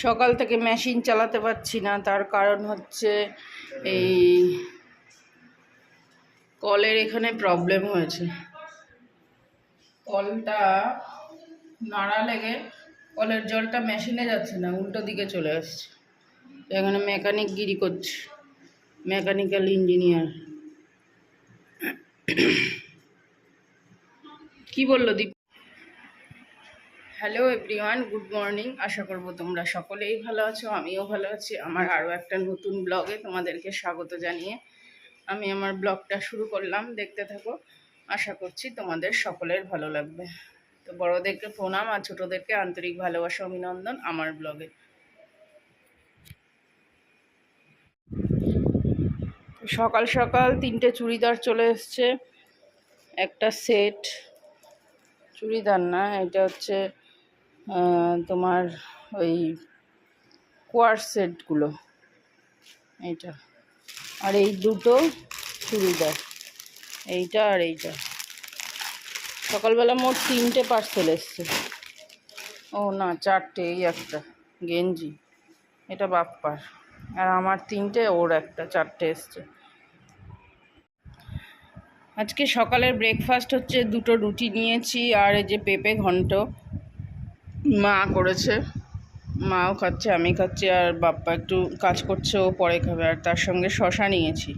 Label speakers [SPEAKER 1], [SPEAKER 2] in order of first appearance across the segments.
[SPEAKER 1] সকাল থেকে মেশিন চালাতে পারছি না, তার কারণ হচ্ছে এই কলের এখানে প্রবলেম হয়েছে। কলটা নাড়া লেগে কলের জলটা মেশিনে যাচ্ছে না, উল্টো দিকে চলে আসছে। এখানে মেকানিক গিরি করছে মেকানিক্যাল ইঞ্জিনিয়ার কি বলল Deep? Hello everyone good morning আশা করব তোমরা সকলেই ভালো আছো, আমিও ভালো আছি। আমার আরও একটা নতুন ব্লগে তোমাদেরকে স্বাগত জানিয়ে আমি আমার ব্লগটা শুরু করলাম। দেখতে থাকো। আশা করছি তোমাদের সকলের ভালো লাগবে। তো বড়োদেরকে প্রণাম আর ছোটোদেরকে আন্তরিক ভালোবাসা, অভিনন্দন আমার ব্লগে। সকাল সকাল তিনটে চুড়িদার চলে এসছে। একটা সেট। চুড়িদার না, এটা হচ্ছে তোমার ওই কোয়ার সেটগুলো, এইটা। আর এই দুটো চুড়িদার, এইটা আর এইটা। সকালবেলা মোট তিনটে পার্সেল এসছে। ও না, চারটে, এই একটা, গেঞ্জি। এটা বাপ্পার। আর আমার তিনটে, ওর একটা, চারটে এসছে। আজকে সকালের ব্রেকফাস্ট হচ্ছে দুটো রুটি নিয়েছি, আর এই যে পেঁপে ঘন্ট। মা করেছে। মাও খাচ্ছে, আমি খাচ্ছি, আর বাপ্পা একটু কাজ করছে, ও পরে খাবে, আর তার সঙ্গে শশা নিয়েছি।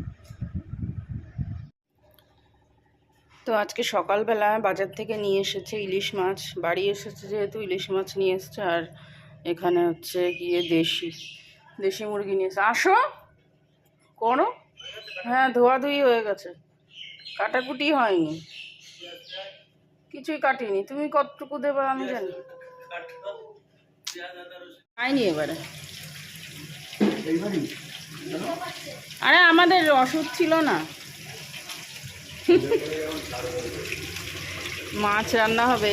[SPEAKER 1] তো আজকে সকালবেলা বাজার থেকে নিয়ে এসেছে ইলিশ মাছ। বাড়ি এসেছে যেহেতু, ইলিশ মাছ নিয়ে এসছে, আর এখানে হচ্ছে গিয়ে দেশি দেশি মুরগি নিয়ে এসে আসো! করো। হ্যাঁ ধোয়াধুয়ি হয়ে গেছে। কাটাকুটি হয়নি। কিছুই কাটিনি। তুমি কতটুকু দেবে আমি জানি। খাইনি এবারে। আরে আমাদের ওষুধ ছিল না। মাছ রান্না হবে।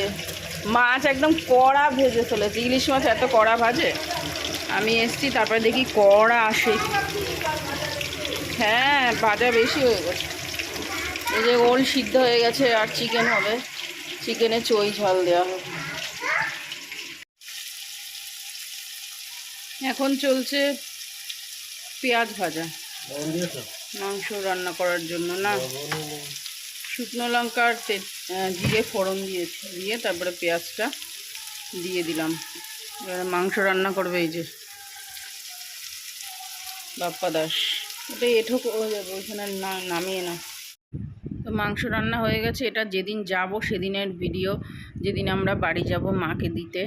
[SPEAKER 1] মাছ একদম কড়া ভেজে চলেছে। ইলিশ মাছ এত কড়া ভাজে। আমি এসছি তারপরে দেখি কড়া আসে। হ্যাঁ ভাজা বেশি হয়ে গেছে। এই যে ওল সিদ্ধ হয়ে গেছে আর চিকেন হবে। চিকেনে চই ঝাল দেওয়া হবে। এখন চলছে পেঁয়াজ ভাজা। মাংস রান্না করার জন্য না? শুকনো লঙ্কার জিরে ফোড়ন দিয়েছি দিয়ে তারপরে পেঁয়াজটা দিয়ে দিলাম। এবারে মাংস রান্না করবে এই যে বাপ্পা দাস। ওটা এঠো হয়ে যাবে ওইখানে না নামিয়ে না তো মাংস রান্না হয়ে গেছে। এটা যেদিন যাব সেদিনের ভিডিও যেদিন আমরা বাড়ি যাব মাকে দিতে।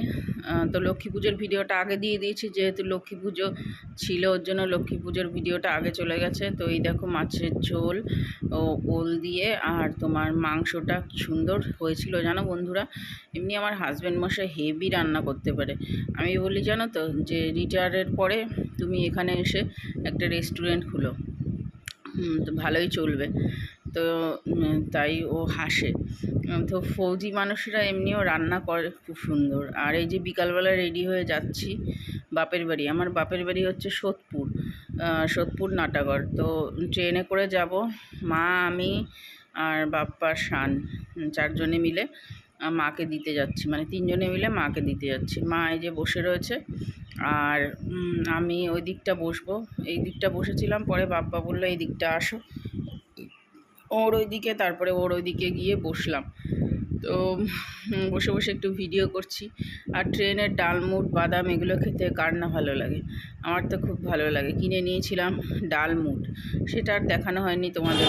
[SPEAKER 1] তো লক্ষ্মী পুজোর ভিডিওটা আগে দিয়ে দিয়েছি, যেহেতু লক্ষ্মী পুজো ছিল, ওর জন্য লক্ষ্মী পুজোর ভিডিওটা আগে চলে গেছে। তো এই দেখো মাছের ঝোল, ও ওল দিয়ে আর তোমার মাংসটা সুন্দর হয়েছিল জানো বন্ধুরা? এমনি আমার হাজব্যান্ড মশাই হেভি রান্না করতে পারে। আমি বলি, জানো তো, যে রিটায়ারের পরে তুমি এখানে এসে একটা রেস্টুরেন্ট খুলো। তো ভালোই চলবে। তো তাই ও হাসে। তো ফৌজি মানুষরা এমনিও রান্না করে খুব সুন্দর। আর এই যে বিকালবেলা রেডি হয়ে যাচ্ছি, বাপের বাড়ি। আমার বাপের বাড়ি হচ্ছে সোদপুর সোদপুর নাটাগড়। তো ট্রেনে করে যাব, মা, আমি আর বাপ্পা, শান চারজনে মিলে মাকে দিতে যাচ্ছি। মানে তিনজনে মিলে মাকে দিতে যাচ্ছি। মা এই যে বসে রয়েছে, আর আমি ওই দিকটা বসবো। এই দিকটা বসেছিলাম, পরে বাপ্পা বলল, এই দিকটা আসো। ওর ওইদিকে, তারপরে ওর ওইদিকে গিয়ে বসলাম। তো বসে বসে একটু ভিডিও করছি। আর ট্রেনের ডালমুট বাদাম এগুলো খেতে কার না ভালো লাগে? আমার তো খুব ভালো লাগে। কিনে নিয়েছিলাম ডালমুট সেটা আর দেখানো হয়নি তোমাদের।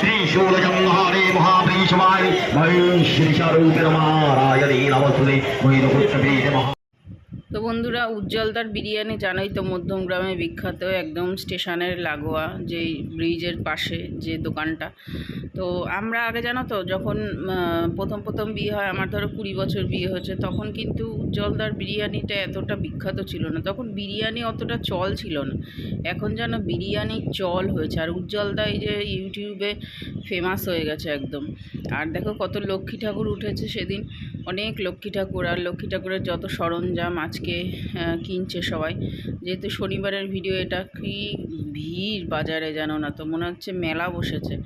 [SPEAKER 2] श्रीशूलजंहारे महाभीष्माय महिषारूपिणमारायणे नमस्ते महिषपुत्रवेद महा
[SPEAKER 1] তো বন্ধুরা উজ্জ্বলদার বিরিয়ানি জানোই তো, মধ্যমগ্রামে বিখ্যাত একদম স্টেশনের লাগোয়া যেই ব্রিজের পাশে যে দোকানটা। তো আমরা আগে জানো তো, যখন প্রথম প্রথম বিয়ে হয়, আমার ধরো কুড়ি বছর বিয়ে হয়েছে, তখন কিন্তু উজ্জ্বলদার বিরিয়ানিটা এতটা বিখ্যাত ছিল না। তখন বিরিয়ানি অতটা চল ছিল না। এখন যেন বিরিয়ানির চল হয়েছে। আর উজ্জ্বলদা এই যে ইউটিউবে ফেমাস হয়ে গেছে একদম। আর দেখো কত লক্ষ্মী ঠাকুর উঠেছে সেদিন। অনেক লক্ষ্মী ঠাকুর, আর লক্ষ্মী ঠাকুরের যত সরঞ্জাম আজকে আহ, কিনছে সবাই। যেহেতু শনিবারের ভিডিও এটা কি ভিড় বাজারে জানো না তো? মনে হচ্ছে মেলা বসেছে।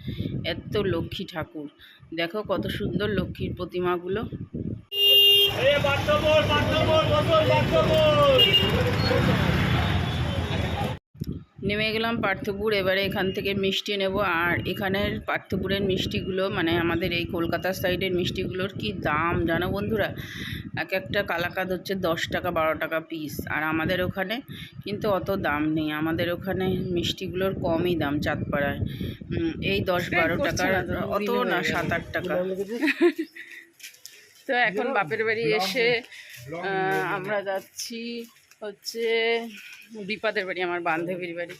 [SPEAKER 1] এত লক্ষ্মী ঠাকুর। দেখো কত সুন্দর লক্ষ্মীর প্রতিমাগুলো। নেমে গেলাম পার্থপুর এবারে এখান থেকে মিষ্টি নেব। আর এখানের পার্থপুরের মিষ্টিগুলো মানে আমাদের এই কলকাতার সাইডের মিষ্টিগুলোর কি দাম জানো বন্ধুরা? এক একটা কালাকাদ হচ্ছে দশ টাকা বারো টাকা পিস আর আমাদের ওখানে কিন্তু অত দাম নেই। আমাদের ওখানে মিষ্টিগুলোর কমই দাম চাঁদপাড়ায়। এই দশ বারো টাকার অত না সাত আট টাকা। তো এখন বাপের বাড়ি এসে আমরা যাচ্ছি হচ্ছে দীপাদের বাড়ি, আমার বান্ধবীর বাড়ি।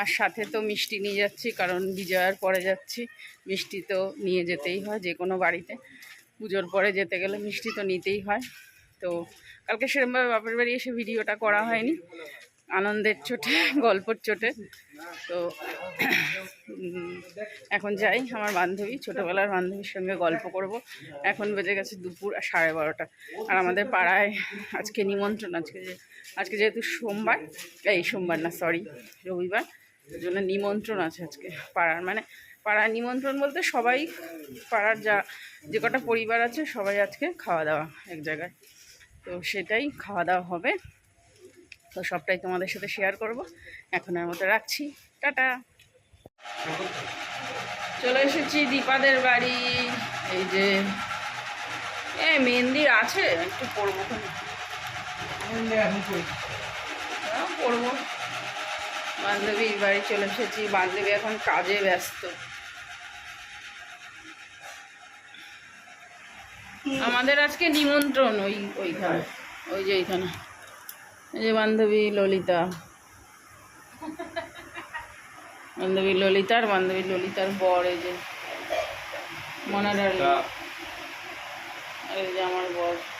[SPEAKER 1] আর সাথে তো মিষ্টি নিয়ে যাচ্ছি, কারণ বিজয়ার পরে যাচ্ছি। মিষ্টি তো নিয়ে যেতেই হয় যে কোনো বাড়িতে। পুজোর পরে যেতে গেলে মিষ্টি তো নিতেই হয়। তো কালকে সেরকমভাবে বাপের বাড়ি এসে ভিডিওটা করা হয়নি। আনন্দের চোটে, গল্পর চোটে। তো এখন যাই আমার বান্ধবী, ছোটোবেলার বান্ধবীর সঙ্গে গল্প করব। এখন বেজে গেছে দুপুর সাড়ে বারোটা। আর আমাদের পাড়ায় আজকে নিমন্ত্রণ, আজকে যে, আজকে যেহেতু সোমবার, এই সোমবার না সরি রবিবার জন্য নিমন্ত্রণ আছে আজকে পাড়ার। মানে পাড়ার নিমন্ত্রণ বলতে সবাই, পাড়ার যা, যে কটা পরিবার আছে সবাই আজকে খাওয়া দাওয়া এক জায়গায়। তো সেটাই খাওয়া দাওয়া হবে। তো সবটাই তোমাদের সাথে শেয়ার করব। এখনের মতো রাখছি। টাটা। চলে এসেছি দীপাদের বাড়ি। এই যে এ মেহেন্দি আছে? একটু পরবো হ্যাঁ, পরবো। বান্ধবীর বাড়ি চলে এসেছি। বান্ধবী এখন কাজে ব্যস্ত। আমাদের আজকে নিমন্ত্রণ ওই ওইখানে। ওই যে এইখানে। এই যে বান্ধবী ললিতা। বান্ধবী ললিতার বান্ধবী ললিতার বর এই যে। মনে আর এই যে আমার বর।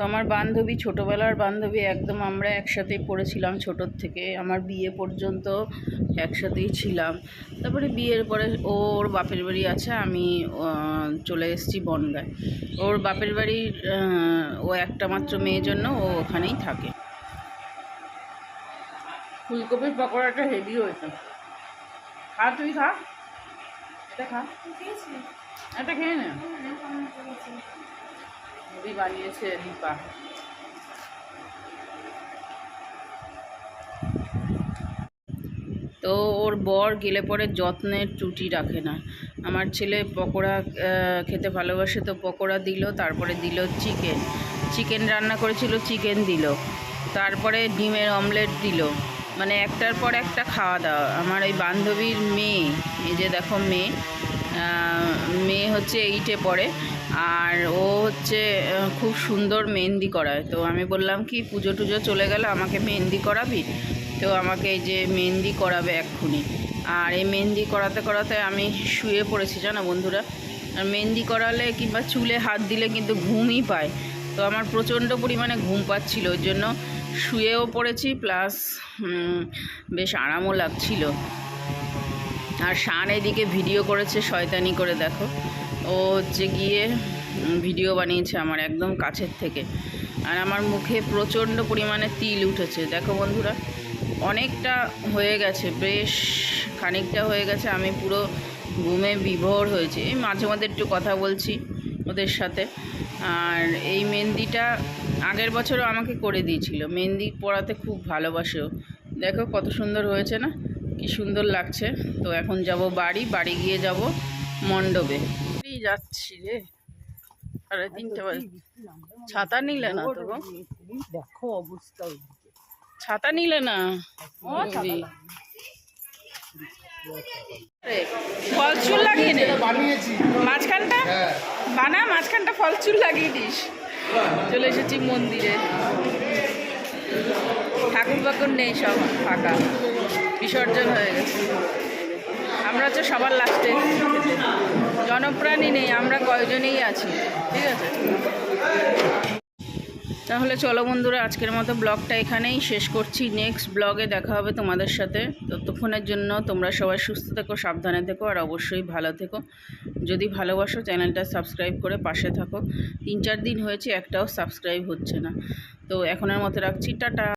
[SPEAKER 1] আমার বান্ধবী, ছোটোবেলার বান্ধবী একদম আমরা একসাথেই পড়েছিলাম ছোটোর থেকে। আমার বিয়ে পর্যন্ত একসাথেই ছিলাম। তারপরে বিয়ের পরে ওর বাপের বাড়ি আছে, আমি চলে এসেছি বনগায়। ওর বাপের বাড়ির ও একটা মাত্র মেয়ের জন্য ও ওখানেই থাকে। ফুলকপির পকোড়াটা হেভি হয়েছে। খা তুই, খা। এটা খা। এটা খেয়ে নে। হেভি বানিয়েছে দীপা তো ওর বর গেলে পরে যত্নের ত্রুটি রাখে না। আমার ছেলে পকোড়া খেতে ভালোবাসে তো পকোড়া দিল, তারপরে দিল চিকেন। চিকেন রান্না করেছিল, চিকেন দিল। তারপরে ডিমের অমলেট দিল। মানে একটার পর একটা খাওয়া দাওয়া। আমার এই বান্ধবীর মেয়ে, এই যে দেখো মেয়ে মেয়ে হচ্ছে এইটে পড়ে, আর ও হচ্ছে খুব সুন্দর মেহেন্দি করায়। তো আমি বললাম, কি পুজো টুজো চলে গেলে, আমাকে মেহেন্দি করাবি? তো আমাকে এই যে মেহেন্দি করাবে এক্ষুনি। আর এই মেহেন্দি করাতে করাতে আমি শুয়ে পড়েছি, জানো বন্ধুরা? আর মেহেন্দি করালে কিংবা চুলে হাত দিলে কিন্তু ঘুমই পায়। তো আমার প্রচণ্ড পরিমাণে ঘুম পাচ্ছিল, ওই জন্য শুয়েও পড়েছি, প্লাস বেশ আরামও লাগছিল। আর শান এদিকে ভিডিও করেছে, শয়তানি করে দেখো। ও হচ্ছে গিয়ে ভিডিও বানিয়েছে আমার একদম কাছের থেকে। আর আমার মুখে প্রচণ্ড পরিমাণে তিল উঠেছে। দেখো বন্ধুরা, অনেকটা হয়ে গেছে, বেশ খানিকটা হয়ে গেছে। আমি পুরো ঘুমে বিভোর হয়েছে। এই মাঝে মাঝে একটু কথা বলছি ওদের সাথে। আর এই মেহেন্দিটা আগের বছরও আমাকে করে দিয়েছিল। মেহেন্দি পড়াতে খুব ভালোবাসেও দেখো কত সুন্দর হয়েছে না? কি সুন্দর লাগছে। তো এখন যাব বাড়ি বাড়ি গিয়ে যাব মণ্ডপে। যাচ্ছি রে। সাড়ে তিনটে বাজে। ছাতা নিলে না তো?
[SPEAKER 3] দেখো অবস্থা
[SPEAKER 1] ছাতা নিলে না। ফল চুল লাগিয়ে নে। মাঝখানটা?
[SPEAKER 3] হ্যাঁ।
[SPEAKER 1] বানা মাঝখানটা ফল চুল লাগিয়ে দিস। চলে এসেছি মন্দিরে। ঠাকুর বাকুর নেই সব ফাঁকা। বিসর্জন হয়ে গেছে। আমরা হচ্ছে সবার লাস্টে। জনপ্রাণী নেই, আমরা কয়জনেই আছি, ঠিক আছে? তাহলে চলো বন্ধুরা, আজকের মতো ব্লগটা এখানেই শেষ করছি। নেক্সট ব্লগে দেখা হবে তোমাদের সাথে। ততক্ষণের জন্য তোমরা সবাই সুস্থ থেকো, সাবধানে থেকো, আর অবশ্যই ভালো থেকো। যদি ভালোবাসো, চ্যানেলটা সাবস্ক্রাইব করে পাশে থাকো। তিন চার দিন হয়েছে, একটাও সাবস্ক্রাইব হচ্ছে না। তো এখনের মতো রাখছি, টাটা।